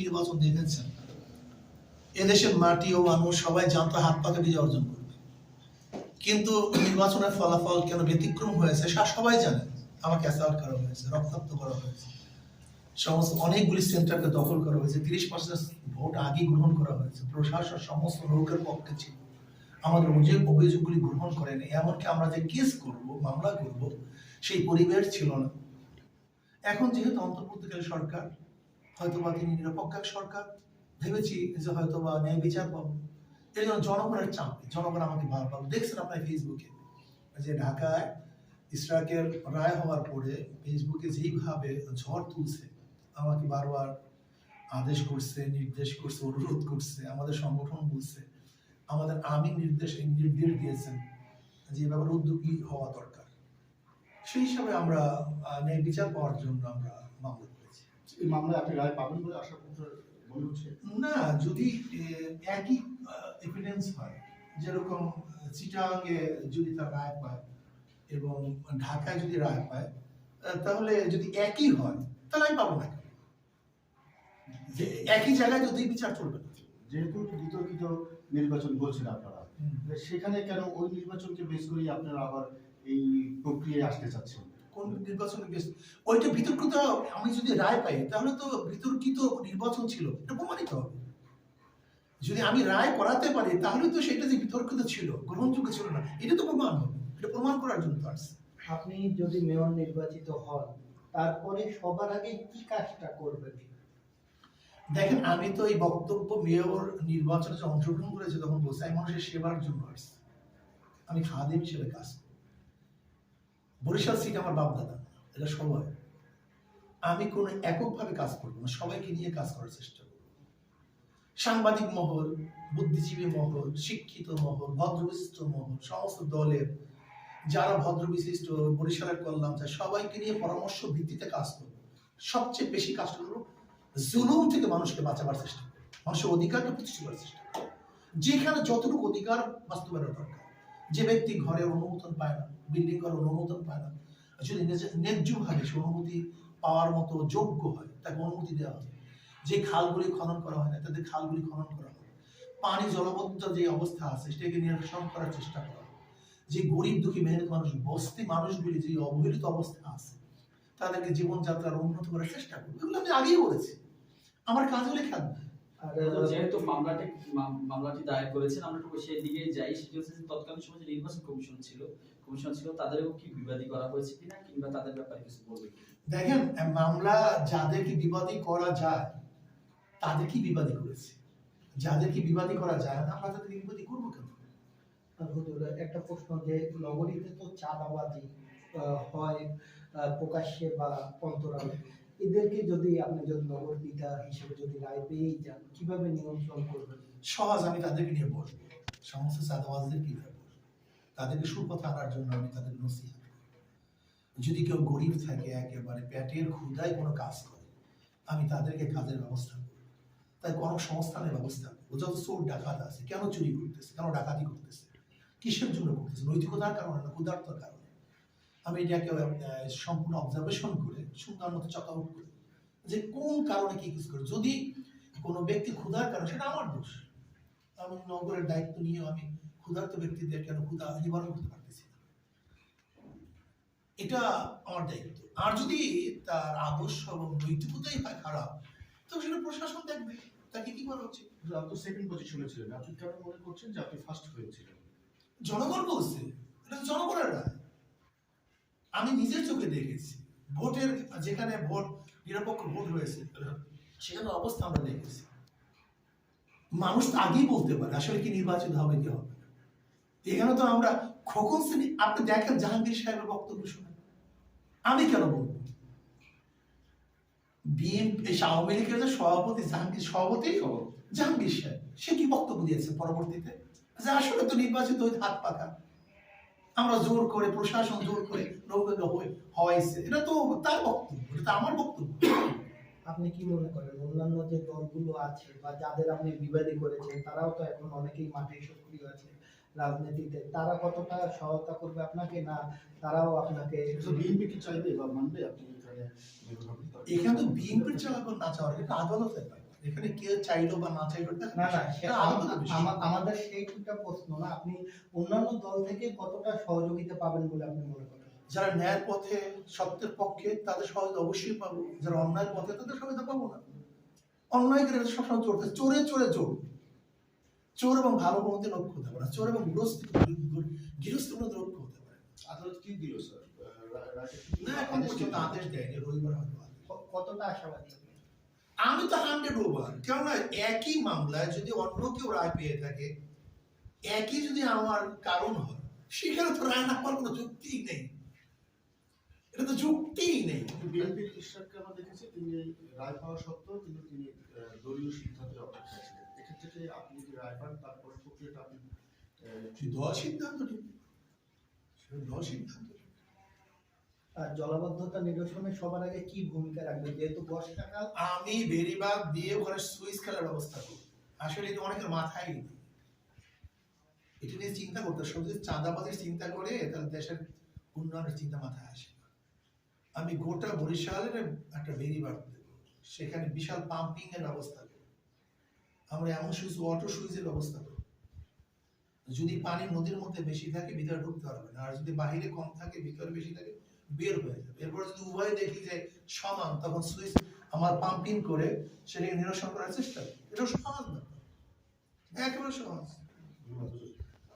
নির্বাচন দেখেছেন। এদেশের মাটি ও মানুষ সবাই জানতো হাত পাকে বিজয় অর্জন করবে। কিন্তু নির্বাচনের ফলাফল কেন ব্যতিক্রম হয়েছে সবাই জানে। আমাকে অ্যাসাল্ট করা হয়েছে, রক্তাক্ত করা হয়েছে। সমস্ত অনেকগুলি সেন্টারকে দখল করা হয়েছে, তিরিশ পার্সেন্ট ভোট আগে গ্রহণ করা হয়েছে। প্রশাসন সমস্ত লোকের পক্ষে ছিল। আমাদের অভিযোগ অভিযোগগুলি গ্রহণ করেনি, এমনকি আমরা যে কেস করব, মামলা করব, সেই পরিবেশ ছিল না। এখন যেহেতু অন্তর্বর্তীকালীন সরকার, হয়তোবা তিনি নিরপেক্ষ সরকার, ভেবেছি যে হয়তোবা ন্যায় বিচার পাবো। এই জন্য জনগণের চাপ, জনগণ আমাকে ভালো দেখছেন আপনার ফেসবুকে যে ঢাকায় ইসরাকের রায় হওয়ার পরে ফেসবুকে যেইভাবে ঝড় তুলছে, আমাকে বারবার আদেশ করছে, নির্দেশ করছে, অনুরোধ করছে, আমাদের সংগঠন বলছে, আমাদের আমি নির্দেশ নির্দেশ দিয়েছেন যে ব্যাপারে উদ্যোগী হওয়া দরকার। সেই হিসাবে আমরা ন্যায় বিচার পাওয়ার জন্য আমরা মামলা করেছি। এই মামলায় আপনি রায় পাবেন বলে আশা করতে মনে হচ্ছে। না যদি একই এভিডেন্স হয় যেরকম চিটাঙ্গে যদি তার রায় পায় এবং ঢাকায় যদি রায় পায় তাহলে যদি একই হয় তাহলে আমি পাবো না যে একই জায়গায় যদি বিচার চলবে যেহেতু বিতর্কিত নির্বাচন বলছেন আপনারা সেখানে কেন ওই নির্বাচনকে বেশ করেই আপনারা আবার এই প্রক্রিয়ায় আসতে চাচ্ছেন। কোন নির্বাচনে বেশ ওইটা বিতর্কিত আমি যদি রায় পাই তাহলে তো বিতর্কিত নির্বাচন ছিল এটা প্রমাণিত। হবে যদি আমি রায় করাতে পারি তাহলে তো সেটা যে বিতর্কিত ছিল গ্রহণযোগ্য ছিল না এটা তো প্রমাণ হবে এটা প্রমাণ করার জন্য তো আসছে। আপনি যদি মেয়র নির্বাচিত হন তারপরে সবার আগে কি কাজটা করবেন? দেখেন আমি তো এই বক্তব্য মেয়র নির্বাচনে অংশগ্রহণ করেছি তখন বলছি আমি মানুষের সেবার জন্য আসছি। আমি খাদিম হিসেবে কাজ করি। বরিশাল সিট আমার বাপ দাদা এটা সবাই আমি কোনো এককভাবে কাজ করব না। সবাইকে নিয়ে কাজ করার চেষ্টা করব। সাংবাদিক মহল, বুদ্ধিজীবী মহল, শিক্ষিত মহল, ভদ্রবিশিষ্ট মহল, সমস্ত দলের যারা ভদ্রবিশিষ্ট বরিশালের কল্যাণ চায়, সবাইকে নিয়ে পরামর্শ ভিত্তিতে কাজ করব। সবচেয়ে বেশি কাজ করব জুলুম থেকে মানুষকে বাঁচাবার চেষ্টা করব। মানুষের অধিকারকে প্রতিষ্ঠা করার চেষ্টা করব। যেখানে যতটুকু অধিকার বাস্তবায়নের দরকার, যে ব্যক্তি ঘরের অনুমোদন পায় না বিল্ডিং করার অনুমোদন পায় না। যদি নিজে- ন্যায্যভাবে সে অনুমতি পাওয়ার মতো যোগ্য হয়, তাকে অনুমতি দেওয়া হবে যে খালগুলি খনন করা হয় না, তাদের খালগুলি খনন করা হবে পানি জলবদ্ধ যে অবস্থা আছে, সেটাকে নিরসন করার চেষ্টা করা হবে যে গরিব দুঃখী মেহনত মানুষ, বস্তি মানুষগুলি যে অবহেলিত অবস্থা আছে, তাদেরকে জীবনযাত্রার উন্নত করার চেষ্টা করব। এগুলো আমি আগেই বলেছি। আমার কাজগুলি থাকবে আর তো যেহেতু মামলাটি মামলাটি দায়ের করেছেন আমরা একটু সেই দিকে যাই। সেটি হচ্ছে যে তৎকালীন সময় যে নির্বাচন কমিশন ছিল কমিশন ছিল তাদেরও কি বিবাদী করা হয়েছে কিনা কিংবা তাদের ব্যাপারে কিছু বলবে দেখেন মামলা যাদেরকে বিবাদী করা যায় তাদেরকে বিবাদী করেছে? যাদেরকে বিবাদী করা যায় না আমরা তাদেরকে বিবাদী করব কেন? একটা প্রশ্ন যে নগরীতে তো চাঁদাবাজি হয় প্রকাশ্যে বা অন্তরালে। এদেরকে যদি আপনি যদি নগর পিতা হিসেবে যদি রায় পেয়েই যান, কীভাবে নিয়ন্ত্রণ করবেন? সহজ, আমি তাদেরকে নিয়ে বসবো। সমস্ত চাঁদাবাজদের কি বলব তাদেরকে সুপথে আনার জন্য আমি তাদের নসিহত যদি কেউ গরিব থাকে, একেবারে পেটের ক্ষুদায় কোনো কাজ করে, আমি তাদেরকে কাজের ব্যবস্থা করব তাই কর্মসংস্থানের ব্যবস্থা করব যত চোর, ডাকাত আছে, কেন চুরি করতেছে? কেন ডাকাতি করতেছে? কিসের জন্য করতেছে? নৈতিকতার কারণে না, ক্ষুধার্তর কারণে? আমি এটাকে সম্পূর্ণ অবজারভেশন করে সুন্দর মতো চক আউট করি যে কোন কারণে কি কিছু করে? যদি কোনো ব্যক্তি ক্ষুধার কারণে সেটা আমার দোষ। আমি নগরের দায়িত্ব নিয়ে আমি ক্ষুধার্ত ব্যক্তিদের কেন ক্ষুধা নিবারণ করতে পারতেছি না? এটা আমার দায়িত্ব। আর যদি তার আদর্শ এবং নৈতিকতাই হয় খারাপ তো সেটা প্রশাসন দেখবে। তাকে কি করা উচিত? আপনি তো সেকেন্ড পজিশনে ছিলেন। আপনি কেন মনে করছেন যে আপনি ফার্স্ট হয়েছিলেন? জনগণ বলছে এটা জনগণের রায়। আমি নিজের চোখে দেখেছি। ভোটের যেখানে ভোট নিরপেক্ষ ভোট হয়েছে সেখানে অবস্থা আমরা দেখেছি। মানুষ তো আগেই বলতে পারে আসলে কি নির্বাচিত হবে কি হবে এখানে তো আমরা খোকন শ্রেণি আপনি দেখেন জাহাঙ্গীর সাহেবের বক্তব্য শুনে। আমি কেন বলব? বিএনপি আওয়ামী লীগের যে সভাপতি জাহাঙ্গীর সভাপতি জাহাঙ্গীর সাহেব সে কি বক্তব্য দিয়েছে পরবর্তীতে? যে আসলে তো নির্বাচিত হয়ে হাত পাকা। আমরা জোর করে প্রশাসন জোর করে হওয়াইছে এটা তো তার বক্তব্য এটা তো আমার বক্তব্য। আপনি কি মনে করেন? অন্যান্য যে দলগুলো আছে বা যাদের আপনি বিবাদী করেছেন তারাও তো এখন অনেকেই মাঠে সক্রিয় আছে রাজনীতিতে। তারা কতটা সহায়তা করবে আপনাকে না তারাও আপনাকে বিএনপি কি চাইবে? বা মানবে আপনি এখানে? তো বিএনপির চালাকর না চাওয়ার এটা আদালতের ব্যাপার। এখানে কে চাইলো বা না চাইলো না না আমাদের সেইটা প্রশ্ন না আপনি অন্যান্য দল থেকে কতটা সহযোগিতা পাবেন বলে আপনি মনে করেন? যারা ন্যায়ের পথে সত্যের পক্ষে তাদের সহযোগিতা অবশ্যই পাবো। যারা অন্যায়ের পথে তাদের সহযোগিতা পাবো না। অন্যায় করে সবসময় চোর চোরে চোরে চোর। চোর এবং ভালো কোনোদিন লক্ষ্য হতে পারে চোর এবং গৃহস্থ গৃহস্থ কোনোদিন লক্ষ্য হতে পারে আদালত কি দিল স্যার? না এখন আদেশ পর্যন্ত আদেশ দেয়নি। রবিবার হয়তো কতটা আশাবাদী? আমি তো হান্ড্রেড ওভার কেননা একই মামলায় যদি অন্য কেউ রায় পেয়ে থাকে একই যদি আমার কারণ হয় সেখানে তো রায় না পাওয়ার কোনো যুক্তিই নেই। এটা তো যুক্তিই নেই। বিএনপির ইশরাককে আমরা দেখেছি তিনি রায় পাওয়া সত্ত্বেও কিন্তু তিনি দলীয় সিদ্ধান্তের অপেক্ষায় ছিলেন। এক্ষেত্রে কি আপনি যদি রায় পান তারপরে প্রক্রিয়াটা আপনি দল সিদ্ধান্ত দল সিদ্ধান্ত জলাবদ্ধতা নিরসনে সবার আগে কি ভূমিকা রাখবে? যেহেতু বর্ষাকাল, আমি বেরিবাগ দিয়ে ওখানে সুইচ খেলার ব্যবস্থা করব। আসলে এটা অনেকের মাথায় নেই। এটা নিয়ে চিন্তা করতে। শুধু যদি চাঁদাবাদের চিন্তা করে তাহলে দেশের উন্নয়নের চিন্তা মাথায় আসে না। আমি গোটা বরিশালের একটা বেরিবাগ দেব। সেখানে বিশাল পাম্পিং এর ব্যবস্থা করব। আমরা এমন সুইচ ওয়াটার সুইচের ব্যবস্থা করব। যদি পানি নদীর মধ্যে বেশি থাকে, ভিতরে ঢুকতে পারবে না। আর যদি বাহিরে কম থাকে, ভিতরে বেশি থাকে বের হয়ে যাবে এরপর যদি উভয় দেখি যে সমান, তখন সুইচ আমার পাম্পিং করে সেটাকে নিরসন করার চেষ্টা করি। এটা সহজ ব্যাপার একেবারে ধন্যবাদ